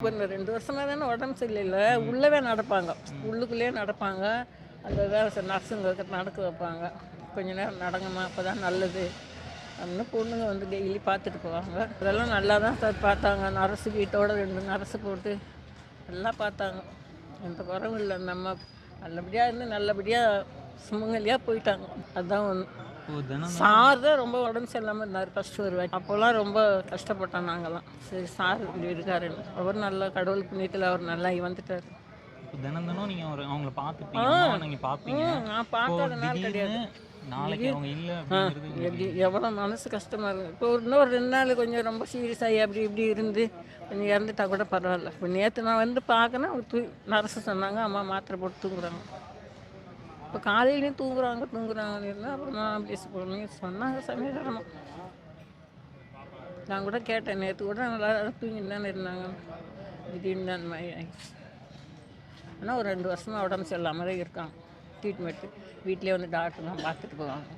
இப்போ ரெண்டு வருஷமாக தானே உடம்பு சரியில்லை. உள்ளவே நடப்பாங்க. உள்ளுக்குள்ளேயே நடப்பாங்க. அந்த வேலை நர்ஸுங்க நடக்க வைப்பாங்க. கொஞ்ச நேரம் நடங்கம்மா அப்போ தான் நல்லது. அப்படின்னு பொண்ணுங்க வந்து டெய்லி பார்த்துட்டு போவாங்க. அதெல்லாம் நல்லா தான் சார் பார்த்தாங்க. நரசு வீட்டோட ரெண்டு நரசு போட்டு நல்லா பார்த்தாங்க. எந்த குறவும் இல்லை. நம்ம நல்லபடியாக இருந்து நல்லபடியாக சுமங்கலியாக போயிட்டாங்க. அதுதான் ஒன்று சார் தான் ரொம்ப உடம்பு சரியில்லாமல் இருந்தார். ஃபஸ்ட்டு வருவாங்க அப்போல்லாம் ரொம்ப கஷ்டப்பட்டோம் நாங்கள்லாம் சரி சார் இப்படி இருக்காருன்னு அவர் நல்ல கடவுள் புண்ணியத்தில் அவர் நல்லா வந்துட்டார் தினம் தினம் நீங்கள் ஒரு அவங்கள பார்த்துப்பீங்க. நீங்கள் பார்ப்பீங்க. நான் பார்க்காதனால கிடையாது. நாளைக்கு அவங்க இல்லை எப்படி எவ்வளோ மனசு கஷ்டமாக இருக்குது இப்போ ஒரு இன்னும் ஒரு ரெண்டு நாள் கொஞ்சம் ரொம்ப சீரியஸ் ஆகி அப்படி இப்படி இருந்து கொஞ்சம் இறந்துட்டா கூட பரவாயில்ல. இப்போ நேற்று நான் வந்து பார்க்கணும் அவங்க தூ நரசு சொன்னாங்க அம்மா மாத்திரை போட்டு தூங்குறாங்க. இப்போ காலையிலையும் தூங்குறாங்க தூங்குறாங்க. இருந்தால் அப்புறமா பேச அப்படி சொன்னாங்க சமயதரமாக நான் கூட கேட்டேன் நேற்று கூட நல்லா தூங்கிட்டு தானே இருந்தாங்க. திடீர்னு தான் மாதிரி ஆனால் ஒரு ரெண்டு வருஷமாக உடம்பு சரியில்லாமல் தான் இருக்காங்க. ட்ரீட்மெண்ட்டு வீட்டிலே வந்து டாக்டர்லாம் பார்த்துட்டு போவாங்க.